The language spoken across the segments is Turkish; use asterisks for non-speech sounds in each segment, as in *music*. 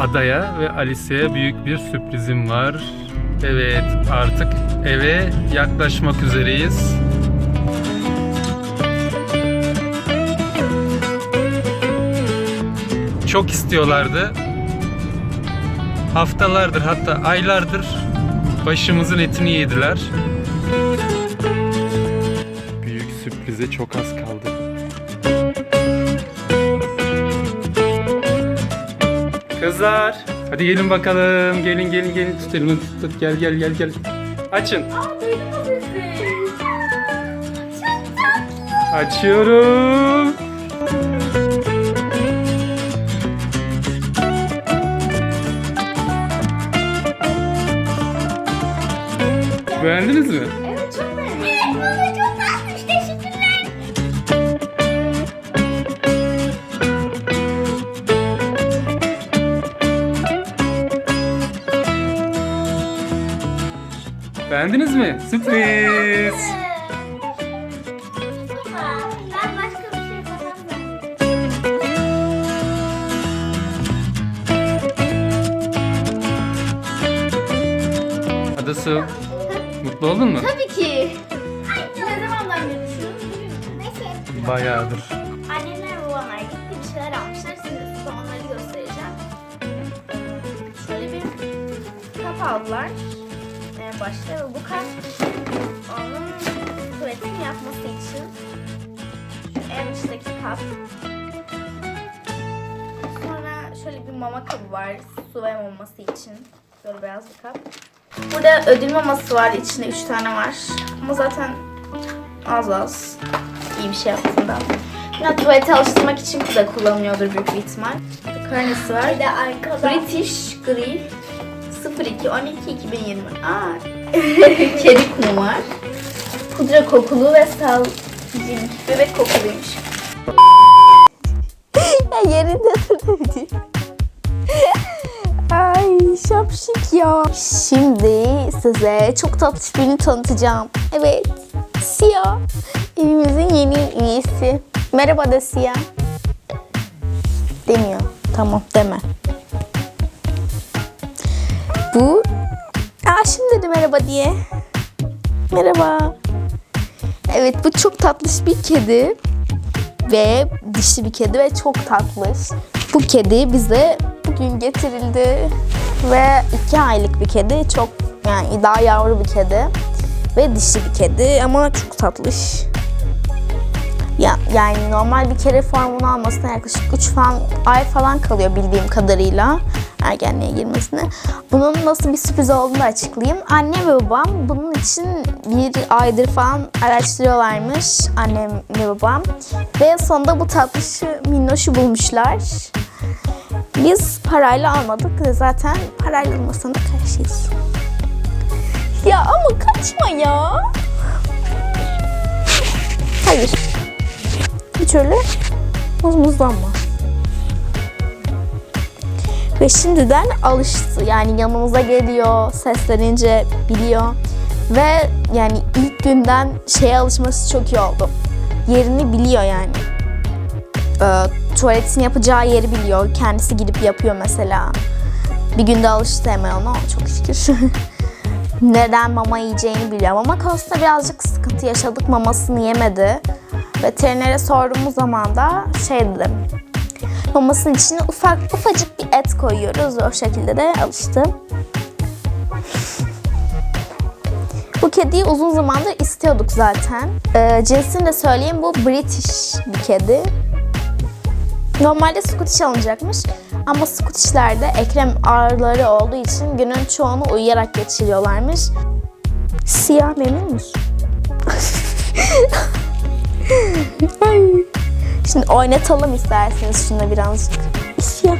Adaya ve Alice'ye büyük bir sürprizim var. Evet artık eve yaklaşmak üzereyiz. Çok istiyorlardı. Haftalardır hatta aylardır başımızın etini yediler. Büyük sürprize çok az kaldı. Kızlar, hadi gelin bakalım. Gelin gelin gelin tut elimi tut tut gel gel gel gel. Açın. Açıyorum. Beğendiniz mi? Beğendiniz mi? Sürpriz. Ben başka bir şey. Adası mutlu oldun mu? Tabii ki. Ne zamandan beri düşünüyorsun? Neyse. Bayağıdır. Annemler babamlar gitti bir şeyler almışlar. Size, size onları göstereceğim. Şöyle bir kap aldılar. Ve bu kap onun tuvaletini yapması için. En dıştaki kap. Sonra şöyle bir mama kabı var. Su ve maması için. Böyle beyaz bir kap. Burada ödül maması var. İçinde 3 tane var. Ama zaten az az iyi bir şey aslında. Yine tuvalete alıştırmak için da kullanılıyordur büyük bir ihtimal. Karnesi var. Bir de arkada. British Grill 02 12 2020. Aa. Kedi kumu var. Pudra kokulu ve salcink. Bebek kokuluymuş. ya yerinde durabilir. Ay şapşik ya. Şimdi size çok tatlış birini tanıtacağım. Evet. Siyah. Evimizin yeni üyesi. Merhaba de Siyah. Demiyor. Tamam deme. Bu. Aa şimdi dedi merhaba diye. Merhaba. Evet bu çok tatlış bir kedi ve dişi bir kedi ve çok tatlış. Bu kedi bize bugün getirildi ve iki aylık bir kedi. Çok yani daha yavru bir kedi ve dişi bir kedi ama çok tatlış. Ya, yani normal bir kere formunu almasına yaklaşık 3 falan ay falan kalıyor bildiğim kadarıyla ergenliğe girmesine. Bunun nasıl bir sürpriz olduğunu açıklayayım. Annem ve babam bunun için bir aydır falan araştırıyorlarmış annem ve babam. Ve sonunda bu tatlış minnoşu bulmuşlar. Biz parayla almadık ve zaten parayla almasına da karşıyız. Ya ama kaçma ya. Hayır. Hiç öyle muzmuzlanma. Ve şimdiden alıştı. Yani yanımıza geliyor, seslenince biliyor. Ve yani ilk günden şeye alışması çok iyi oldu. Yerini biliyor yani. Ee, tuvaletini yapacağı yeri biliyor. Kendisi gidip yapıyor mesela. Bir günde alıştı hemen ona. Çok şükür. *laughs* Neden mama yiyeceğini biliyor. Mama konusunda birazcık sıkıntı yaşadık. Mamasını yemedi. Veterinere sorduğumuz zaman da şey dedim. Mamasının içine ufak ufacık bir et koyuyoruz o şekilde de alıştı. Bu kediyi uzun zamandır istiyorduk zaten. Ee, cinsini de söyleyeyim bu British bir kedi. Normalde Scottish alınacakmış ama Scottish'lerde ekrem ağrıları olduğu için günün çoğunu uyuyarak geçiriyorlarmış. Siyah memnun musun? *laughs* Ay. Şimdi oynatalım isterseniz şunu birazcık. Siyah.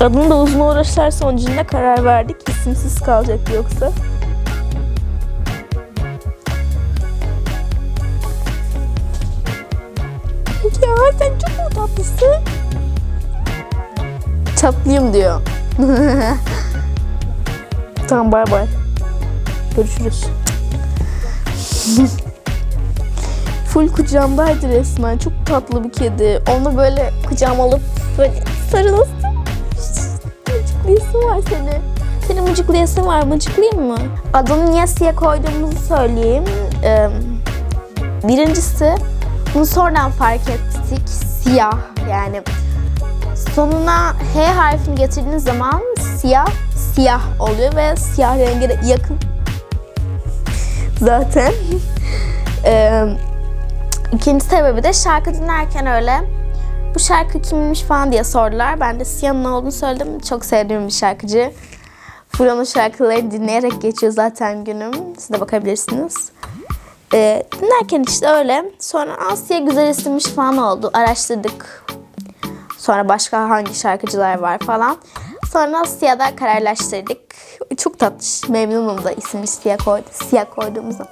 Adını da uzun uğraşlar sonucunda karar verdik. İsimsiz kalacak yoksa. Ya sen çok mu tatlısın? Tatlıyım diyor. *laughs* tamam bay bay. Görüşürüz. *laughs* Full kucağımdaydı resmen. Çok tatlı bir kedi. Onu böyle kucağıma alıp böyle sarılırsın. mıcıklayasın var seni. Seni mıcıklayasın var. Mıcıklayayım mı? Adını siyah koyduğumuzu söyleyeyim. Ee, birincisi bunu sonradan fark ettik. Siyah yani sonuna H harfini getirdiğiniz zaman siyah siyah oluyor ve siyah renge yakın *laughs* zaten. *laughs* ikinci sebebi de şarkı dinlerken öyle bu şarkı kimmiş falan diye sordular. Ben de Siyah'ın ne olduğunu söyledim. Çok sevdiğim bir şarkıcı. Full onun şarkılarını dinleyerek geçiyor zaten günüm. Siz de bakabilirsiniz. Ee, dinlerken işte öyle. Sonra Asya güzel isimmiş falan oldu. Araştırdık. Sonra başka hangi şarkıcılar var falan. Sonra Siyah'da kararlaştırdık. Çok tatlış. Memnunum da ismini Siyah, koydu, siyah koyduğumuza.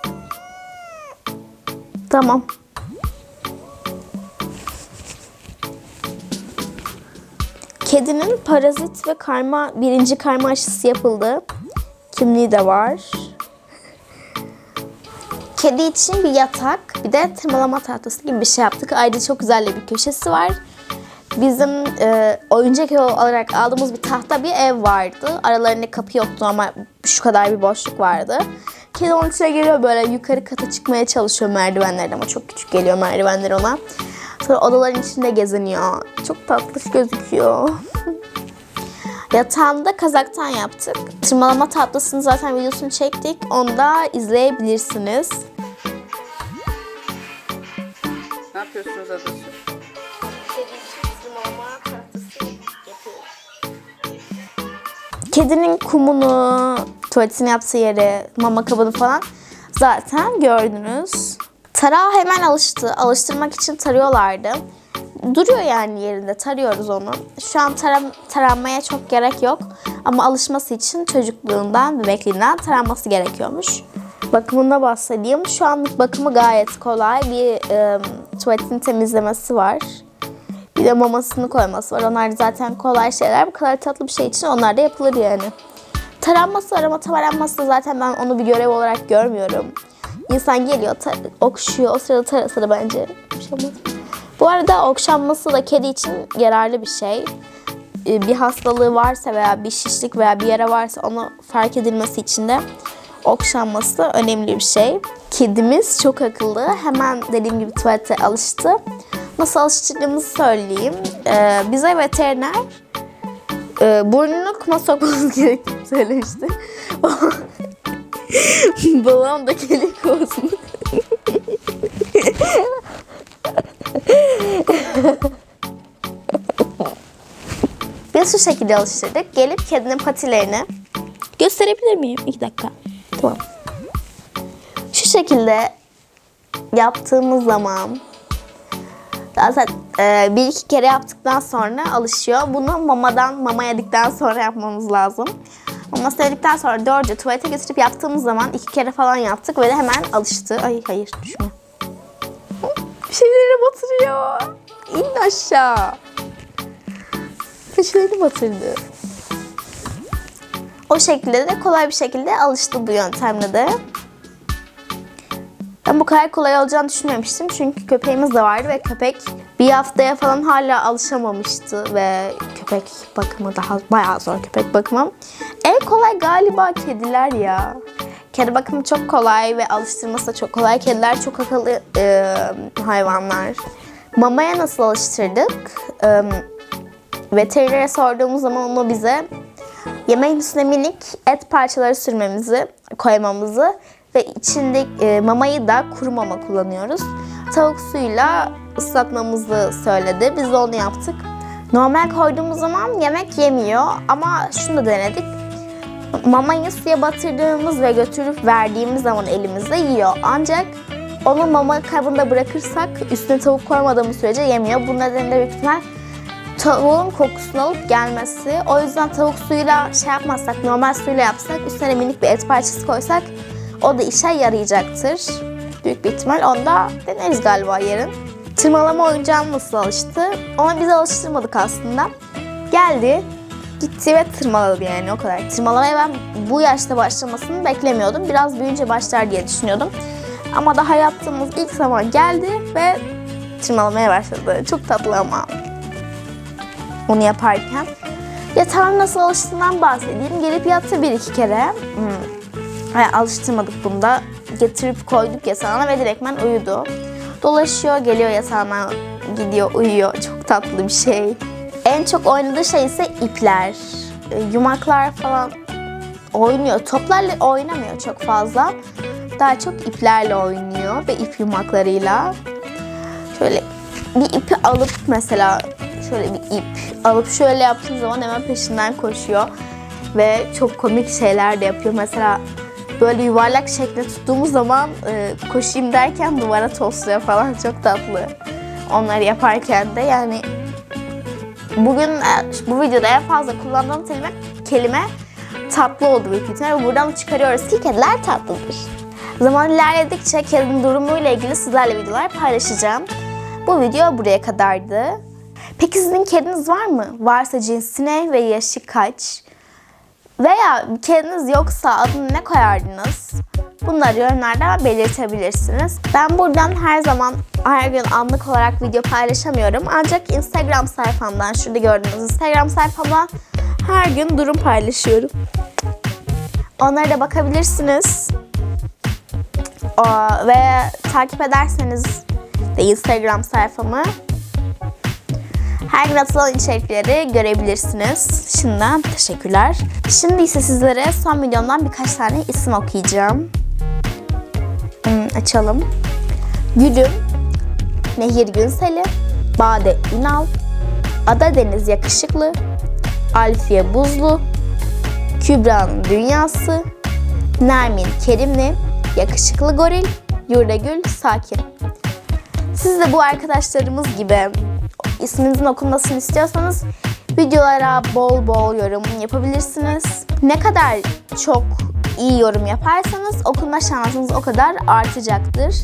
Tamam. Kedinin parazit ve karma birinci karma aşısı yapıldı. Kimliği de var. Kedi için bir yatak, bir de tırmalama tahtası gibi bir şey yaptık. Ayrıca çok güzel bir köşesi var. Bizim e, oyuncak ev olarak aldığımız bir tahta bir ev vardı. Aralarında kapı yoktu ama şu kadar bir boşluk vardı. Kedi onun içine geliyor böyle yukarı kata çıkmaya çalışıyor merdivenlerden ama çok küçük geliyor merdivenler ona. Sonra odaların içinde geziniyor. Çok tatlış gözüküyor. Yatağında kazaktan yaptık. Tırmalama tatlısını zaten videosunu çektik. Onu da izleyebilirsiniz. Ne yapıyorsunuz adası? Kedinin kumunu, tuvaletini yaptığı yeri, mama kabını falan zaten gördünüz. Tarağa hemen alıştı. Alıştırmak için tarıyorlardı. Duruyor yani yerinde. Tarıyoruz onu. Şu an taram, taranmaya çok gerek yok. Ama alışması için çocukluğundan, bebekliğinden taranması gerekiyormuş. Bakımına bahsedeyim. Şu anlık bakımı gayet kolay. Bir e, tuvaletini temizlemesi var. Bir de mamasını koyması var. Onlar zaten kolay şeyler. Bu kadar tatlı bir şey için onlar da yapılır yani. Taranması var ama taranması zaten ben onu bir görev olarak görmüyorum. İnsan geliyor, okşuyor. O sırada tarasa bence bir şey. Bu arada okşanması da kedi için yararlı bir şey. Ee, Bir hastalığı varsa veya bir şişlik veya bir yere varsa onu fark edilmesi için de okşanması önemli bir şey. Kedimiz çok akıllı. Hemen dediğim gibi tuvalete alıştı. Nasıl alıştırdığımızı söyleyeyim. Ee, bize veteriner e, burnunu kuma sokmamız *laughs* gerektiğini söylemişti. *laughs* *laughs* Babam da kelik olsun. *laughs* Biz şu şekilde alıştırdık. Gelip kedinin patilerini gösterebilir miyim? İki dakika. Tamam. Şu şekilde yaptığımız zaman zaten e, bir iki kere yaptıktan sonra alışıyor. Bunu mamadan mama yedikten sonra yapmamız lazım. Mama yedikten sonra doğruca tuvalete götürüp yaptığımız zaman iki kere falan yaptık ve de hemen alıştı. Ay hayır düşme. Bir şeyleri batırıyor. İn aşağı. Bir şeyleri batırdı. O şekilde de kolay bir şekilde alıştı bu yöntemle de. Bu kadar kolay olacağını düşünmemiştim. Çünkü köpeğimiz de vardı ve köpek bir haftaya falan hala alışamamıştı ve köpek bakımı daha bayağı zor köpek bakımı. En kolay galiba kediler ya. Kedi bakımı çok kolay ve alıştırması da çok kolay. Kediler çok akıllı e, hayvanlar. Mamaya nasıl alıştırdık? E, veterinere sorduğumuz zaman onu bize yemeğin üstüne minik et parçaları sürmemizi, koymamızı ve içinde e, mamayı da kuru mama kullanıyoruz. Tavuk suyuyla ıslatmamızı söyledi. Biz de onu yaptık. Normal koyduğumuz zaman yemek yemiyor ama şunu da denedik. Mamayı suya batırdığımız ve götürüp verdiğimiz zaman elimizde yiyor. Ancak onu mama kabında bırakırsak üstüne tavuk koymadığımız sürece yemiyor. Bu nedenle büyük ihtimal tavuğun kokusunu alıp gelmesi. O yüzden tavuk suyuyla şey yapmazsak, normal suyla yapsak, üstüne minik bir et parçası koysak o da işe yarayacaktır. Büyük bir ihtimal. Onda deneriz galiba yarın. Tırmalama oyuncağına nasıl alıştı? Ona biz alıştırmadık aslında. Geldi, gitti ve tırmaladı yani o kadar. Tırmalamaya ben bu yaşta başlamasını beklemiyordum. Biraz büyüyünce başlar diye düşünüyordum. Ama daha yaptığımız ilk zaman geldi ve tırmalamaya başladı. Çok tatlı ama onu yaparken. Yatağın nasıl alıştığından bahsedeyim. Gelip yattı bir iki kere. Hmm. Yani alıştırmadık bunda. Getirip koyduk yatağına ve direktmen uyudu. Dolaşıyor, geliyor yatağına, gidiyor, uyuyor. Çok tatlı bir şey. En çok oynadığı şey ise ipler. E, Yumaklar falan oynuyor. Toplarla oynamıyor çok fazla. Daha çok iplerle oynuyor ve ip yumaklarıyla. Şöyle bir ipi alıp mesela şöyle bir ip alıp şöyle yaptığı zaman hemen peşinden koşuyor. Ve çok komik şeyler de yapıyor. Mesela böyle yuvarlak şekle tuttuğumuz zaman e, koşayım derken duvara tosluyor falan çok tatlı. Onları yaparken de yani bugün e, bu videoda en fazla kullandığım kelime, kelime tatlı oldu büyük ihtimalle. Buradan çıkarıyoruz ki kediler tatlıdır. Zaman ilerledikçe kedinin durumuyla ilgili sizlerle videolar paylaşacağım. Bu video buraya kadardı. Peki sizin kediniz var mı? Varsa cinsine ve yaşı kaç? Veya kediniz yoksa adını ne koyardınız? Bunları yorumlarda belirtebilirsiniz. Ben buradan her zaman her gün anlık olarak video paylaşamıyorum. Ancak Instagram sayfamdan, şurada gördüğünüz Instagram sayfamdan her gün durum paylaşıyorum. Onlara da bakabilirsiniz. Ve takip ederseniz de Instagram sayfamı her gün atılan içerikleri görebilirsiniz. Şimdiden teşekkürler. Şimdi ise sizlere son videomdan birkaç tane isim okuyacağım. Hmm, açalım. Gülüm, Nehir Günsel'i, Bade Ünal, Ada Deniz Yakışıklı, Alfiye Buzlu, Kübra'nın Dünyası, Nermin Kerimli, Yakışıklı Goril, Yurdagül Sakin. Siz de bu arkadaşlarımız gibi isminizin okunmasını istiyorsanız videolara bol bol yorum yapabilirsiniz. Ne kadar çok iyi yorum yaparsanız okunma şansınız o kadar artacaktır.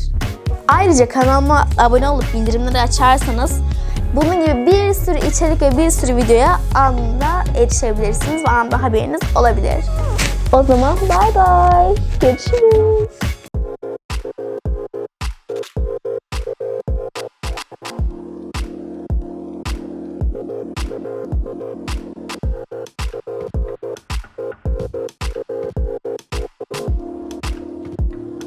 Ayrıca kanalıma abone olup bildirimleri açarsanız bunun gibi bir sürü içerik ve bir sürü videoya anında erişebilirsiniz ve anında haberiniz olabilir. O zaman bay bay. Görüşürüz.